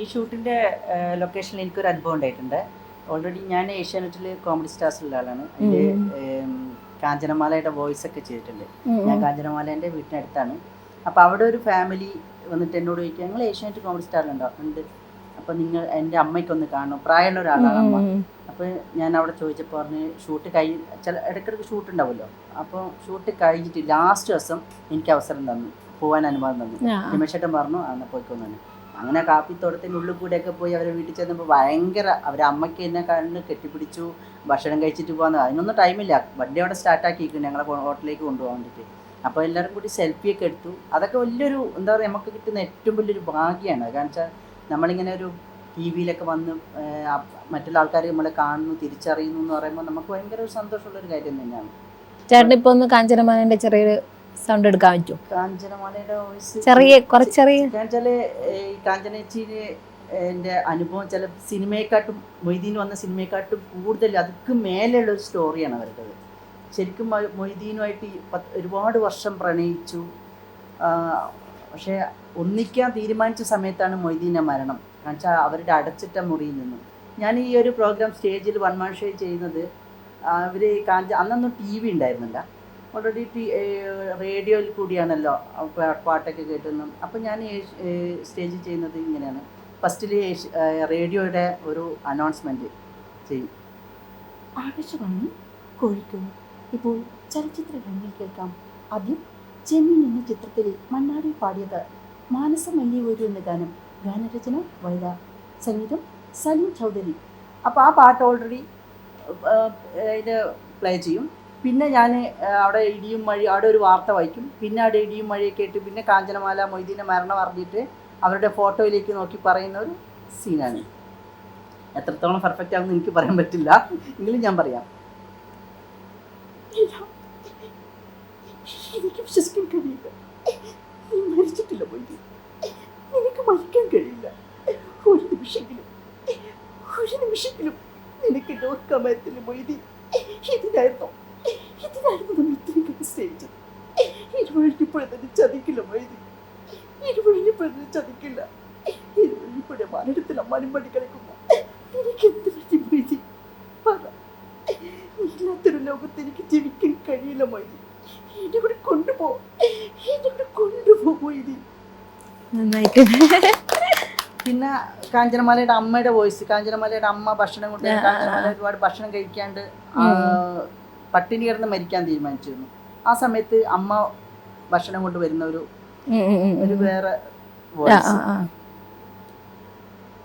ഈ ഷൂട്ടിന്റെ ലൊക്കേഷനിൽ എനിക്കൊരു അനുഭവം ഉണ്ടായിട്ടുണ്ട്. ഓൾറെഡി ഞാൻ ഏഷ്യാനെറ്റിൽ കോമഡി സ്റ്റാർസിലുള്ള ആളാണ്. അതിന്റെ കാഞ്ചനമാലയുടെ വോയിസ് ഒക്കെ ചെയ്തിട്ടുണ്ട്. ഞാൻ കാഞ്ചനമാലേന്റെ വീട്ടിനടുത്താണ്. അപ്പോൾ അവിടെ ഒരു ഫാമിലി വന്നിട്ട് എന്നോട് ചോദിക്കുക ഞങ്ങൾ ഏഷ്യാനെറ്റ് കോമഡി സ്റ്റാറിലുണ്ടോ ഉണ്ട്? അപ്പോൾ നിങ്ങൾ എന്റെ അമ്മയ്ക്കൊന്ന് കാണും പ്രായമുള്ള ഒരാളാണ് അമ്മ. അപ്പോൾ ഞാൻ അവിടെ ചോദിച്ചപ്പോൾ പറഞ്ഞ് ഷൂട്ട് കഴി ചില ഇടയ്ക്കിടയ്ക്ക് ഷൂട്ട് ഉണ്ടാവുമല്ലോ. അപ്പോൾ ഷൂട്ട് കഴിഞ്ഞിട്ട് ലാസ്റ്റ് ദിവസം എനിക്ക് അവസരം തന്നു. പോകാൻ അനുവാദം തന്നു. രമേശേട്ടൻ പറഞ്ഞു അന്ന് പോയിക്കൊന്നു അങ്ങനെ കാപ്പിത്തോട്ടത്തിന്റെ ഉള്ളിൽ കൂടെയൊക്കെ പോയി അവരെ വീട്ടിൽ ചെന്നപ്പോൾ ഭയങ്കര അവരെ അമ്മയ്ക്ക് എന്നെ കണ്ണ് കെട്ടിപ്പിടിച്ചു ഭക്ഷണം കഴിച്ചിട്ട് പോകാന്ന് അതിനൊന്നും ടൈമില്ല വണ്ടി അവിടെ സ്റ്റാർട്ടാക്കിയിരിക്കും ഞങ്ങളെ ഹോട്ടലിലേക്ക് കൊണ്ടുപോകാൻ വേണ്ടിയിട്ട്. അപ്പോൾ എല്ലാവരും കൂടി സെൽഫിയൊക്കെ എടുത്തു. അതൊക്കെ വലിയൊരു എന്താ പറയുക നമുക്ക് കിട്ടുന്ന ഏറ്റവും വലിയൊരു ഭാഗ്യമാണ്. കാരണം വെച്ചാൽ നമ്മളിങ്ങനെ ഒരു ടി വിയിലൊക്കെ വന്ന് മറ്റുള്ള ആൾക്കാർ നമ്മളെ കാണുന്നു തിരിച്ചറിയുന്നു എന്ന് പറയുമ്പോൾ നമുക്ക് ഭയങ്കര ഒരു സന്തോഷമുള്ളൊരു കാര്യം തന്നെയാണ്. ചേട്ടൻ ഒന്ന് കാഞ്ചനമാനന്റെ ചെറിയൊരു സൗണ്ട് എടുക്കാൻ പറ്റും ചെറിയ കുറച്ചെറിയ എന്റെ എന്റെ അനുഭവം ചില സിനിമയെക്കാട്ടും മൊയ്തീൻ വന്ന സിനിമയെക്കാട്ടും കൂടുതൽ അതിക്ക് മേലെയുള്ള ഒരു സ്റ്റോറിയാണ് അവരുടേത്. ശരിക്കും മൊയ്തീനുമായിട്ട് ഒരുപാട് വർഷം പ്രണയിച്ചു. പക്ഷെ പക്ഷേ ഒന്നിക്കാൻ തീരുമാനിച്ച സമയത്താണ് മൊയ്തീന്റെ മരണം. കാരണം വെച്ചാൽ അവരുടെ അടച്ചിട്ട മുറിയിൽ നിന്നും. ഞാൻ ഈ ഒരു പ്രോഗ്രാം സ്റ്റേജിൽ വൺ മാൻ ഷോ ചെയ്യുന്നത് അവർ കാഞ്ച അന്നൊന്നും ടി വി ഉണ്ടായിരുന്നില്ല. ഓൾറെഡി ടി റേഡിയോയിൽ കൂടിയാണല്ലോ പാട്ടൊക്കെ കേട്ടുന്നത്. അപ്പം ഞാൻ സ്റ്റേജ് ചെയ്യുന്നത് ഇങ്ങനെയാണ്. ഫസ്റ്റിൽ റേഡിയോയുടെ ഒരു അനൗൺസ്മെന്റ് ചെയ്യും. ആകാശവാണി കോഴിക്കോട്. ഇപ്പോൾ ചലച്ചിത്ര രംഗം കേൾക്കാം. ആദ്യം ചെമ്മീൻ എന്ന ചിത്രത്തിൽ മണ്ണാടി പാടിയത് മാനസമല്ലി ഒരു എന്ന ഗാനം. ഗാനരചന വൈദ സംഗീതം സലീം ചൗധരി. അപ്പോൾ ആ പാട്ട് ഓൾറെഡി ഇത് പ്ലേ ചെയ്യും. പിന്നെ ഞാൻ അവിടെ ഇടിയും മഴ അവിടെ ഒരു വാർത്ത വായിക്കും. പിന്നെ അവിടെ ഇടിയും മഴയൊക്കെ ഇട്ട് പിന്നെ കാഞ്ചനമാല മൊയ്തീന്റെ മരണം അറിഞ്ഞിട്ട് അവരുടെ ഫോട്ടോയിലേക്ക് നോക്കി പറയുന്ന ഒരു സീനാണ്. എത്രത്തോളം പെർഫെക്റ്റ് ആണെന്ന് എനിക്ക് പറയാൻ പറ്റില്ല. എങ്കിലും ഞാൻ പറയാം. എനിക്ക് വിശ്വസിക്കാൻ കഴിയില്ല. നീ മരിച്ചിട്ടില്ല മൊയ്തി നിനക്ക് മരിക്കാൻ കഴിയില്ല. ഒരു നിമിഷമെങ്കിലും ഒരു നിമിഷമെങ്കിലും നിനക്ക് പറ്റില്ല മൊയ്തി ഇതിനായിരുന്നു ഇരുവഴിഞ്ഞപ്പോഴെ ചതിക്കില്ല മൊയ്തി ഇരുവഴിഞ്ഞ തന്നെ ചതിക്കില്ല. ഇരുവഴിഞ്ഞപ്പോഴെ മരണത്തിൽ അമ്മാനും പണി കളിക്കുമ്പോ എനിക്ക് എന്ത് പറ്റി പറ. ഇല്ലാത്തൊരു ലോകത്ത് എനിക്ക് ജീവിക്കാൻ കഴിയില്ല മൈദി എന്നെ കൂടെ കൊണ്ടുപോ. എന്നെ കൂടെ കൊണ്ടുപോ മൊയ്തി നന്നായിട്ട്. പിന്നെ കാഞ്ചനമാലയുടെ അമ്മയുടെ വോയിസ്. കാഞ്ചനമാലയുടെ അമ്മ ഭക്ഷണം കൊണ്ട്. കാഞ്ചനമാല ഒരുപാട് ഭക്ഷണം കഴിക്കാണ്ട് പട്ടിണി കിടന്ന് മരിക്കാൻ തീരുമാനിച്ചിരുന്നു. ആ സമയത്ത് അമ്മ ഭക്ഷണം കൊണ്ട് വരുന്ന ഒരു ഒരു. വേറെ വോയിസ് ആ, ആ.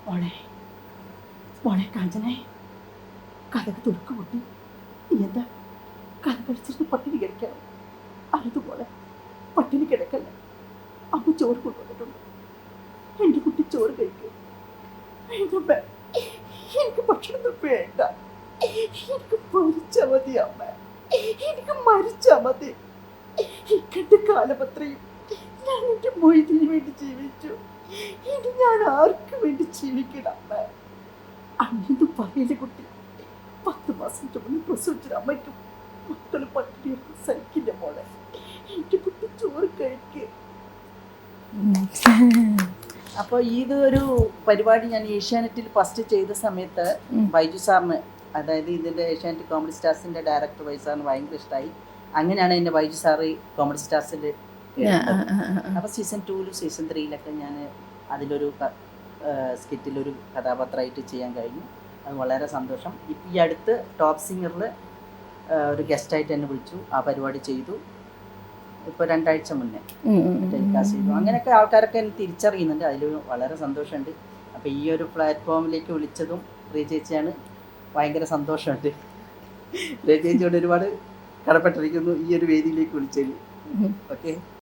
മോളെ മോളെ കാഞ്ചനെ കഥക്ക് തുറക്ക് പൊട്ടി. നീ എന്താ കഥ കഴിച്ചിരുന്ന് പട്ടിണി കിടക്കണം അതുപോലെ പട്ടിണി കിടക്കല്ല? അമ്മ ചോറ് കൊണ്ടുവന്നിട്ടുണ്ട്. എന്റെ കുട്ടി ചോറ് കഴിക്കും. എനിക്ക് ഭക്ഷണം വേണ്ട എനിക്ക് മരിച്ചാ മതി അമ്മ എനിക്ക് മരിച്ചാ മതി കാലമത്രയും ഞാൻ എന്റെ മൊയ്തിന് വേണ്ടി ജീവിച്ചു. ഇനി ഞാൻ ആർക്ക് വേണ്ടി ജീവിക്കണം അമ്മ? അന്നെന്തും പറയില്ല കുട്ടി പത്ത് മാസം ചുമന്ന് പ്രസവിച്ചൊരു അമ്മയ്ക്കും മക്കൾ പട്ടിണി സഹിക്കില്ല മോളെ. എന്റെ കുട്ടി ചോറ് കഴിക്കുക അപ്പോൾ ഇത് ഒരു പരിപാടി ഞാൻ ഏഷ്യാനെറ്റിൽ ഫസ്റ്റ് ചെയ്ത സമയത്ത്. ബൈജു സാറിന് അതായത് ഇതിന്റെ ഏഷ്യാനെറ്റ് കോമഡി സ്റ്റാർസിന്റെ ഡയറക്ടർ ബൈജു സാറിന് ഭയങ്കര ഇഷ്ടമായി അങ്ങനെയാണ് എന്റെ വൈജു സാറി കോമഡി സ്റ്റാർസിൽ അപ്പൊ. അപ്പോൾ സീസൺ ടൂവിലും സീസൺ ത്രീയിലൊക്കെ ഞാൻ അതിലൊരു സ്കിറ്റിലൊരു കഥാപാത്രമായിട്ട് ചെയ്യാൻ കഴിഞ്ഞു. അത് വളരെ സന്തോഷം. ഇപ്പം ഈ അടുത്ത് ടോപ്പ് സിംഗറിൽ ഒരു ഗസ്റ്റായിട്ട് എന്നെ വിളിച്ചു. ആ പരിപാടി ചെയ്തു. ഇപ്പോൾ രണ്ടാഴ്ച മുന്നേ ടെലികാസ്റ്റ് ചെയ്തു. അങ്ങനെയൊക്കെ ആൾക്കാരൊക്കെ എന്നെ തിരിച്ചറിയുന്നുണ്ട്. അതിൽ വളരെ സന്തോഷമുണ്ട്. അപ്പോൾ ഈ ഒരു പ്ലാറ്റ്ഫോമിലേക്ക് വിളിച്ചതും പ്രിയ ചേച്ചിയാണ്. ഭയങ്കര സന്തോഷമുണ്ട്. പ്രിയ ചേച്ചിയോട് ഒരുപാട് കടപ്പെട്ടിരിക്കുന്നു. ഈ ഒരു വേദിയിലേക്ക് വിളിച്ചതിൽ. ഓക്കെ